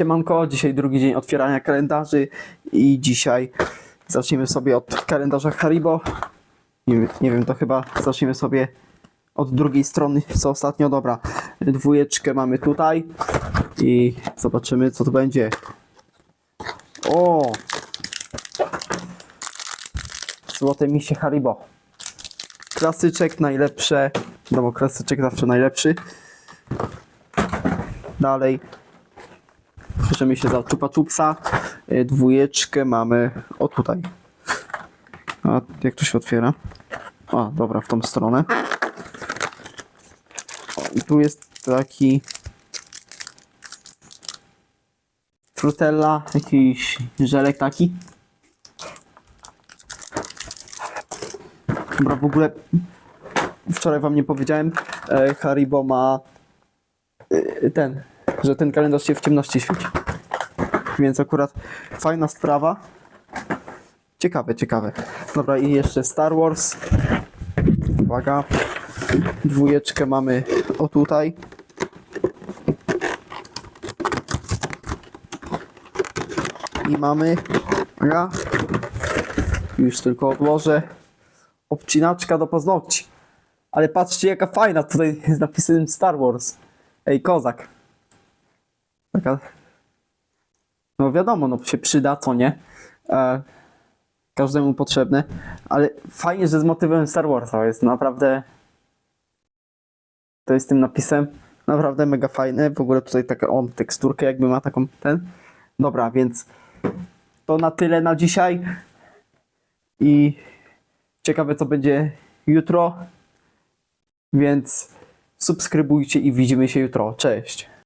Siemanko, dzisiaj drugi dzień otwierania kalendarzy i dzisiaj zaczniemy sobie od kalendarza Haribo. Nie, nie wiem, to chyba zaczniemy sobie od drugiej strony, co ostatnio. Dobra, dwójeczkę mamy tutaj i zobaczymy, co to będzie. O! Złote misie Haribo. Klasyczek najlepsze. No bo klasyczek zawsze najlepszy. Dalej Bierzemy się za Chupa Chupsa. Y, Dwójeczkę mamy o tutaj. A jak to się otwiera? A, dobra, w tą stronę. O, i tu jest taki frutella, jakiś żelek taki. Dobra, w ogóle wczoraj wam nie powiedziałem, e, Haribo ma e, ten, że ten kalendarz się w ciemności świeci. Więc akurat fajna sprawa. Ciekawe, ciekawe. Dobra, i jeszcze Star Wars. Uwaga. Dwójeczkę mamy o tutaj. I mamy. Uwaga. Już tylko odłożę. Obcinaczka do paznokci. Ale patrzcie jaka fajna tutaj jest napisane Star Wars. Ej, kozak. Taka. Wiadomo, no się przyda, co nie. E, każdemu potrzebne. Ale fajnie, że z motywem Star Warsa jest naprawdę. To jest tym napisem. Naprawdę mega fajne. W ogóle tutaj taka on teksturkę jakby ma taką ten. Dobra, więc to na tyle na dzisiaj. I ciekawe co będzie jutro. Więc subskrybujcie i widzimy się jutro. Cześć.